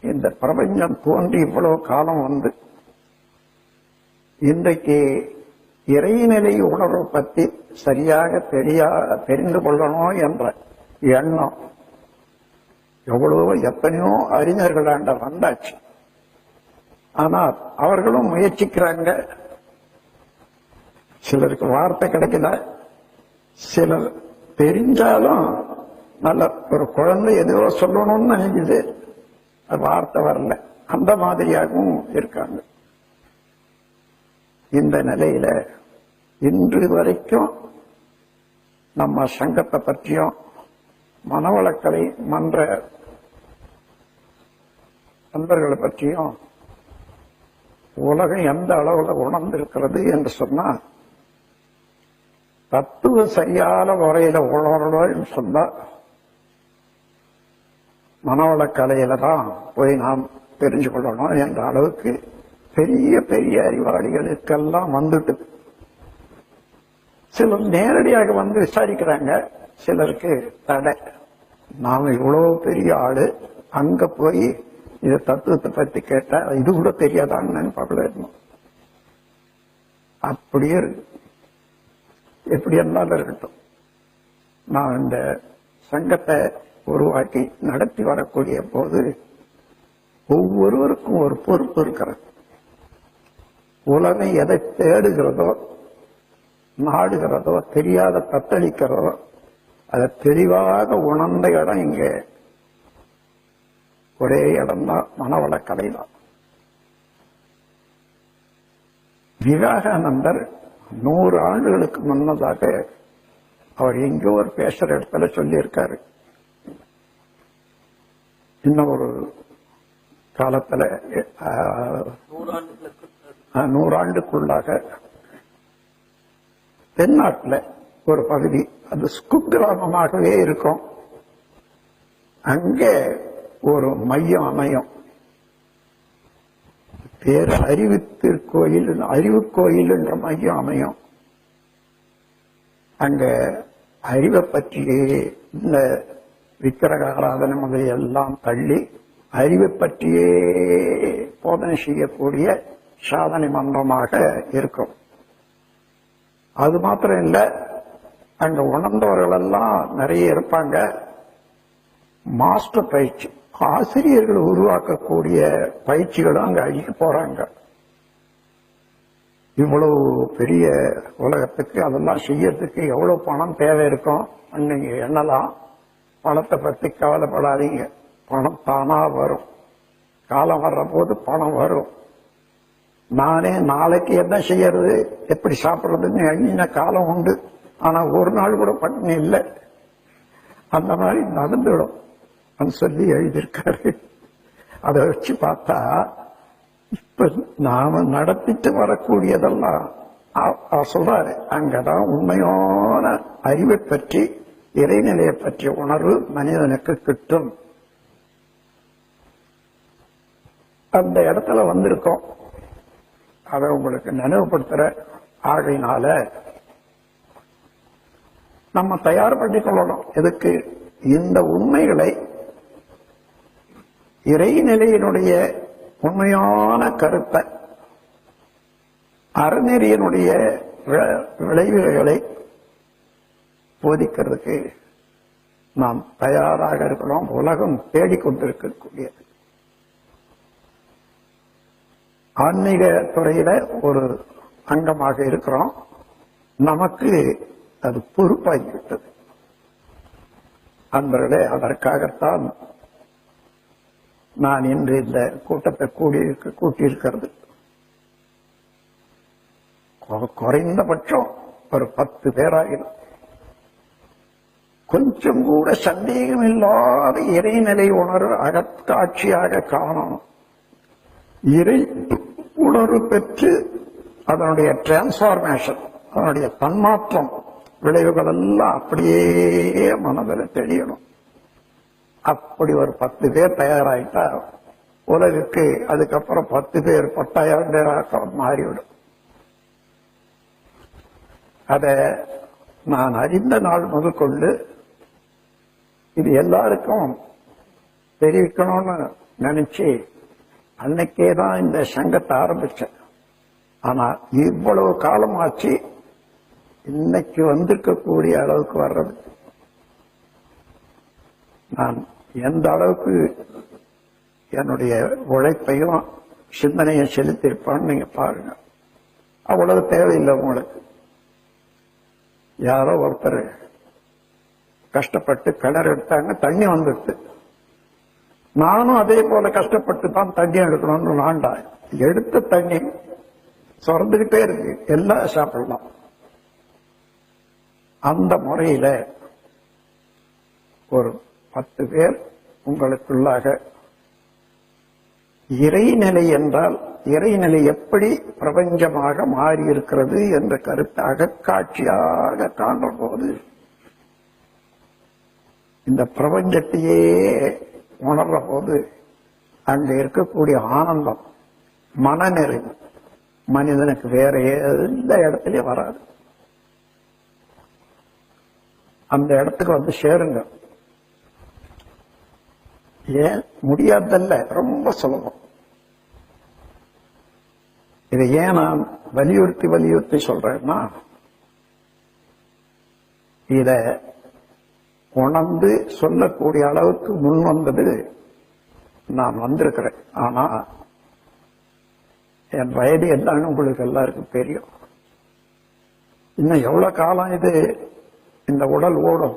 இந்த பிரபஞ்சம் தோன்றி இவ்வளவு காலம் வந்து இன்றைக்கு இறைநிலை உணர்வு பற்றி சரியாக தெரியா தெரிந்து கொள்ளணும் என்ற எண்ணம் எவ்வளவோ எத்தனையோ அறிஞர்களாண்ட வந்தாச்சு. ஆனால் அவர்களும் முயற்சிக்கிறாங்க. சிலருக்கு வார்த்தை கிடைக்கல. சிலர் தெரிஞ்சாலும் நல்ல ஒரு குழந்தை எதுவோ சொல்லணும்னு நினைக்குது. வார்த்தை வரல. அந்த மாதிரியாகவும் இருக்காங்க. இந்த நிலையில இன்று வரைக்கும் நம்ம சங்கத்தை பற்றியும் மனவளக்கலை மன்ற நண்பர்களை பற்றியும் உலகம் எந்த அளவுல உணர்ந்திருக்கிறது என்று சொன்னா தத்துவ சரியான முறையில் உணரணும் சொன்னா மனவளக்கலையில தான் போய் நாம் தெரிஞ்சு கொள்ளணும் என்ற அளவுக்கு பெரிய பெரிய அறிவாளிகளுக்கெல்லாம் வந்துட்டு சிலர் நேரடியாக வந்து விசாரிக்கிறாங்க. சிலருக்கு தடை. நாம் இவ்வளவு பெரிய ஆளு அங்க போய் இந்த தத்துவத்தை பத்தி கேட்டா இது கூட தெரியாதான்னு நினைப்பாப்புல இருந்தோம். அப்படியே இருக்கு. எப்படி இருந்தாலும் இருக்கட்டும். நான் இந்த சங்கத்தை உருவாக்கி நடத்தி வரக்கூடிய போது ஒவ்வொருவருக்கும் ஒரு பொறுப்பு இருக்கிறது. உலகம் எதை தேடுகிறதோ நாடுகிறதோ தெரியாத தத்தளிக்கிறதோ அதை தெளிவாக உணர்ந்த இடம் இங்கே. ஒரே இடம்தான் மனவளக்கலை தான் விவேகானந்தர் நூறு ஆண்டுகளுக்கு முன்னதாக அவர் எங்கோ ஒரு பேசுற இடத்துல சொல்லியிருக்காரு. இன்னும் ஒரு காலத்துல நூறாண்டுக்குள்ளாக தென்னாட்டில் ஒரு பகுதி அது குக்கிராமமாகவே இருக்கும். அங்கே ஒரு மையம் அமையும். பேர் அறிவு திருக்கோயில் அறிவு கோயில் என்ற மையம் அமையும். அங்க அறிவை பற்றியே இந்த விக்கிரக ஆராதனை முதலியெல்லாம் தள்ளி அறிவை பற்றியே போதனை செய்யக்கூடிய சாதனை மன்றமாக இருக்கும். அது மாத்திரம் இல்லை அங்க உணர்ந்தவர்கள் எல்லாம் நிறைய இருப்பாங்க. மாஸ்டர் பயிற்சி ஆசிரியர்கள் உருவாக்கக்கூடிய பயிற்சிகளும் அங்க அழிக்க போறாங்க. இவ்வளவு பெரிய உலகத்துக்கு அதெல்லாம் செய்யறதுக்கு எவ்வளவு பணம் தேவை இருக்கும்? நீங்க எண்ணலாம். பணத்தை பற்றி கவலைப்படாதீங்க. பணம் தானா வரும். காலம் வர்ற போது பணம் வரும். நானே நாளைக்கு என்ன செய்யறது? எப்படி சாப்பிட்றதுன்னு எண்ணின காலம் உண்டு. ஆனா ஒரு நாள் கூட பட்டினி இல்லை. அந்த மாதிரி நடந்துடும். சொல்லி எழுதியிருக்காரு. அதை வச்சு பார்த்தா இப்ப நாம நடத்திட்டு வரக்கூடியதெல்லாம் சொல்றாரு அங்கதான் உண்மையான அறிவை பற்றி இறைநிலையை பற்றிய உணர்வு மனிதனுக்கு கிட்டும். அந்த இடத்துல வந்திருக்கோம். அதை உங்களுக்கு நினைவுபடுத்துற ஆகையினால நம்ம தயார் பண்ணிக் கொள்ளணும். எதுக்கு? இந்த உண்மைகளை இறைநிலையினுடைய உண்மையான கருத்தை அறநெறியினுடைய விளைவுகளை போதிக்கிறதுக்கு நாம் தயாராக இருக்கிறோம். உலகம் தேடிக்கொண்டிருக்கக்கூடியது ஆன்மீக துறையில ஒரு அங்கமாக இருக்கிறோம். நமக்கு அது பொறுப்பாகிவிட்டது. அன்பர்களே அதற்காகத்தான் நான் இன்று இந்த கூட்டத்தை கூடியிருக்க கூட்டியிருக்கிறது. கொ- குறைந்தபட்சம் ஒரு பத்து பேராகிடும் கொஞ்சம் கூட சந்தேகம் இல்லாத இறைநிலை உணர்வு அகத்தாட்சியாக காணணும். இறை உணர்வு பெற்று அதனுடைய டிரான்ஸ்பார்மேஷன் அதனுடைய தன்மாற்றம் விளைவுகள் எல்லாம் அப்படியே மனதில் தெரியணும் அப்படி ஒரு பத்து பேர் தயாராயிட்டா உலகுக்கு அதுக்கப்புறம் பத்து பேர் பத்தாயிரம் பேராக மாறிவிடும். அதை நான் அறிந்த நாள் முதற்கொண்டு இது எல்லாருக்கும் தெரிவிக்கணும்னு நினைச்சு அன்னைக்கே தான் இந்த சங்கத்தை ஆரம்பிச்சேன். ஆனா இவ்வளவு காலம் ஆச்சு இன்னைக்கு வந்திருக்கக்கூடிய அளவுக்கு வர்றது. நான் எந்த அளவுக்கு என்னுடைய உழைப்பையும் சிந்தனையை செலுத்தியிருப்பான்னு நீங்க பாருங்க. அவ்வளவு தேவையில்லை உங்களுக்கு. யாரோ ஒருத்தர் கஷ்டப்பட்டு கிணறு எடுத்தாங்க தண்ணி வந்துடுது நானும் அதே போல கஷ்டப்பட்டு தான் தண்ணி எடுக்கணும்னு நான்டா. எடுத்த தண்ணி சுரந்துகிட்டே இருக்கு. எல்லாம் சாப்பிடலாம் அந்த முறையில ஒரு பத்து பேர் உங்களுக்குள்ளாக இறைநிலை என்றால் இறைநிலை எப்படி பிரபஞ்சமாக மாறியிருக்கிறது என்ற கருத்தாக காட்சியாக காணும் போது இந்த பிரபஞ்சத்தையே உணர்ற போது அங்க இருக்கக்கூடிய ஆனந்தம் மனநிறைவு. மனிதனுக்கு வேற எந்த இடத்துலயும் வராது. அந்த இடத்துக்கு வந்து சேருங்க. ஏன்? முடியாதல்ல ரொம்ப சுலபம். இதை ஏன் நான் வலியுறுத்தி வலியுறுத்தி சொல்றேன்னா இத உணர்ந்து சொல்லக்கூடிய அளவுக்கு முன் வந்தது நான் வந்திருக்கிறேன். ஆனா என் வயது என்னன்னு உங்களுக்கு எல்லாருக்கும் தெரியும். இன்னும் எவ்வளவு காலம் இது இந்த உடல் ஓடும்?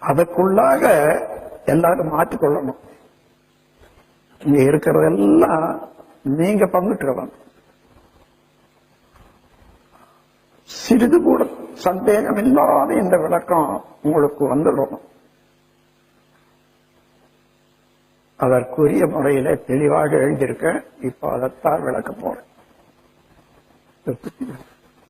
அதுக்குள்ளாக எல்லாரும் மாற்றிக்கொள்ளணும். இங்க இருக்கிறதெல்லாம் நீங்க பங்குட்டு சிறிது கூட சந்தேகம் இல்லாத இந்த விளக்கம் உங்களுக்கு வந்துடும். அதற்குரிய முறையில தெளிவாக எழுதியிருக்க இப்ப அதைத்தான் விளக்க போறேன்